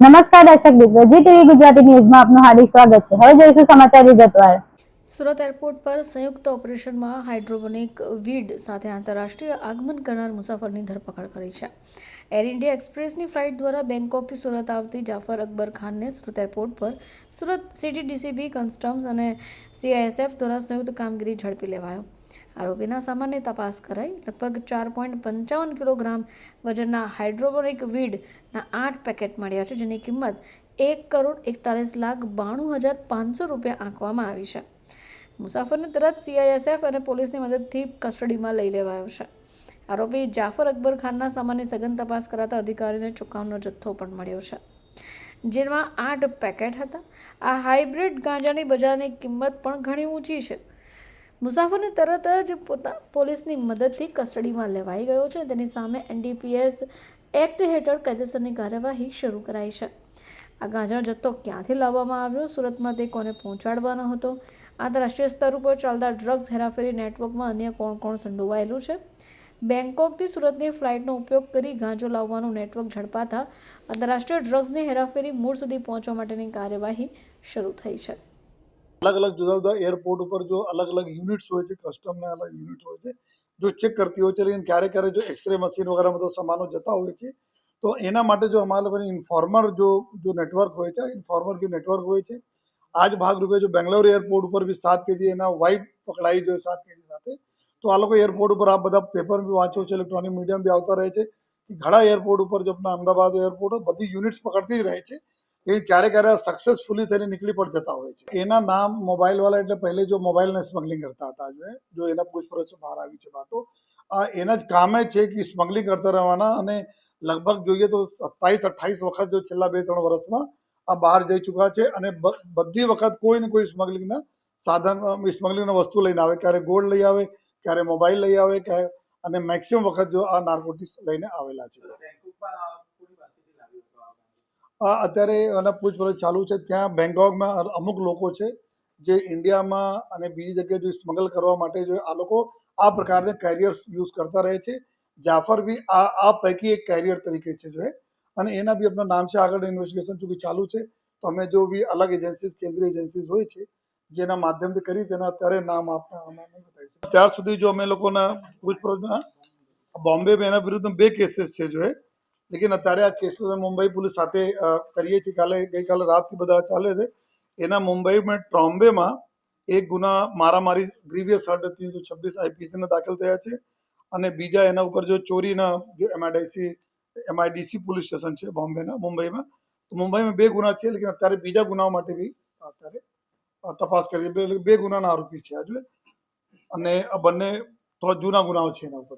નમસ્કાર દર્શક મિત્રો, જી ટીવી ગુજરાતી ન્યૂઝમાં આપનું હાર્દિક સ્વાગત છે. હવે જોઈશું સમાચાર વિગતવાર સુરત એરપોર્ટ પર સંયુક્ત ઓપરેશનમાં હાઇડ્રોપોનિક વીડ સાથે આંતરરાષ્ટ્રીય આગમન કરનાર મુસાફરની ધરપકડ કરી છે. એર ઇન્ડિયા એક્સપ્રેસની ફ્લાઇટ દ્વારા બેંકોકથી સુરત આવતી જાફર અકબર ખાનને સુરત એરપોર્ટ પર સુરત સિટી ડીસીબી કસ્ટમ્સ અને સીઆઈએસએફ દ્વારા સંયુક્ત કામગીરી ઝડપી લેવાયો. આરોપીના સામાન્ય તપાસ કરાઈ. લગભગ ચાર પોઈન્ટ પંચાવન કિલોગ્રામ વજનના હાઇડ્રોબોનિક વીડના આઠ પેકેટ મળ્યા છે, જેની કિંમત એક કરોડ એકતાલીસ લાખ બાણું હજાર પાંચસો રૂપિયા આંકવામાં આવી છે. મુસાફરને તરત સીઆઈએસએફ અને પોલીસની મદદથી કસ્ટડીમાં લઈ લેવાયો છે. આરોપી જાફર અકબર ખાનના સામાન્ય સઘન તપાસ કરાતા અધિકારીને ચોંકાવનો જથ્થો પણ મળ્યો છે. જેમાં આઠ પેકેટ હતા. આ હાઇબ્રિડ ગાંજાની બજારની કિંમત પણ ઘણી ઊંચી છે. મુસાફરને તરત જ પોતા, પોલીસની મદદથી કસ્ટડીમાં લેવાઈ ગયો છે. તેની સામે એનડીપીએસ એક્ટ હેઠળ કાયદેસરની કાર્યવાહી શરૂ કરાઈ છે. આ ગાંજાનો જથ્થો ક્યાંથી લાવવામાં આવ્યો? સુરતમાં તે કોને પહોંચાડવાનો હતો? આંતરરાષ્ટ્રીય સ્તર ઉપર ચાલતા ડ્રગ્સ હેરાફેરી નેટવર્કમાં અન્ય કોણ કોણ સંડોવાયેલું છે? બેંકોકથી સુરતની ફ્લાઇટનો ઉપયોગ કરી ગાંજો લાવવાનું નેટવર્ક ઝડપાતા આંતરરાષ્ટ્રીય ડ્રગ્સની હેરાફેરી મૂળ સુધી પહોંચવા માટેની કાર્યવાહી શરૂ થઈ છે. અલગ અલગ જુદા જુદા એરપોર્ટ ઉપર જો અલગ અલગ યુનિટ્સ હોય છે કસ્ટમના અલગ યુનિટ હોય છે, જો ચેક કરતી હોય છે, લેકિન ક્યારેક ક્યારેક જો એક્સરે મશીન વગેરે બધા સામાનો જતા હોય છે, તો એના માટે જો અમારા લોકોની ઇન્ફોર્મર જો જો નેટવર્ક હોય છે ઇન્ફોર્મર જો નેટવર્ક હોય છે આ જ ભાગરૂપે જો બેંગ્લોર એરપોર્ટ ઉપર બી સાત કેજી એના વાઇફ પકડાઈ જોઈએ સાત કેજી સાથે, તો આ લોકો એરપોર્ટ ઉપર આ બધા પેપર બી વાંચો છે ઇલેક્ટ્રોનિક મીડિયમ બી આવતા રહે છે, ઘણા એરપોર્ટ ઉપર જો આપણા અમદાવાદ એરપોર્ટ બધી યુનિટ્સ પકડતી જ રહે છે એ ક્યારે ક્યારે સક્સેસફુલી થઈને નીકળી પણ જતા હોય છે. એના નામ મોબાઈલ વાળા એટલે પહેલે જો મોબાઈલને સ્મગલિંગ કરતા હતા, જો એના પૂછપરછ બહાર આવી છે વાતો. એના જ કામે છે કે સ્મગલિંગ કરતા રહેવાના અને લગભગ જોઈએ તો સત્તાવીસ, અઠ્ઠાવીસ વખત જો છેલ્લા બે, ત્રણ વર્ષમાં આ બહાર જઈ ચૂક્યા છે અને બધી વખત કોઈ ને કોઈ સ્મગલિંગના સાધન સ્મગલિંગના વસ્તુ લઈને આવે. ક્યારે ગોલ્ડ લઈ આવે, ક્યારે મોબાઈલ લઈ આવે, ક્યારે, અને મેક્સિમમ વખત જો આ નાર્કોટિક્સ લઈને આવેલા છે. અત્યારે એના પૂછપરછ ચાલુ છે. ત્યાં બેંગકોકમાં અમુક લોકો છે જે ઇન્ડિયામાં અને બીજી જગ્યાએ જો સ્મગલ કરવા માટે જો આ લોકો આ પ્રકારના કેરિયર્સ યુઝ કરતા રહે છે. જાફર બી આ આ પૈકી એક કેરિયર તરીકે છે જો અને એના બી આપણા નામ છે. આગળ ઇન્વેસ્ટિગેશન ચૂંકી ચાલુ છે. તો અમે જો બી અલગ એજન્સીસ કેન્દ્રીય એજન્સીસ હોય છે, જેના માધ્યમથી કરી તેના અત્યારે નામ આપણે. ત્યાર સુધી જો અમે લોકોના પૂછપરછમાં બોમ્બે એના વિરુદ્ધ બે કેસીસ છે જો લેકિન અત્યારે આ કેસ મુંબઈ પોલીસ સાથે કરીએ છીએ. કાલે ગઈકાલે રાતથી બધા ચાલે છે. એના મુંબઈમાં ટ્રોમ્બેમાં એક ગુના મારામારી ગ્રીવિયસ હર્ડ ત્રણસો છવ્વીસ આઈપીસીના દાખલ થયા છે અને બીજા એના ઉપર જો ચોરીના જો એમઆઈડીસી એમઆઈડીસી પોલીસ સ્ટેશન છે બોમ્બેના, મુંબઈમાં, તો મુંબઈમાં બે ગુના છે. લેકિન અત્યારે બીજા ગુનાઓ માટે બી અત્યારે તપાસ કરી બે બે ગુનાના આરોપી છે આજે. અને આ બંને થોડા જૂના ગુનાઓ છે એના ઉપર.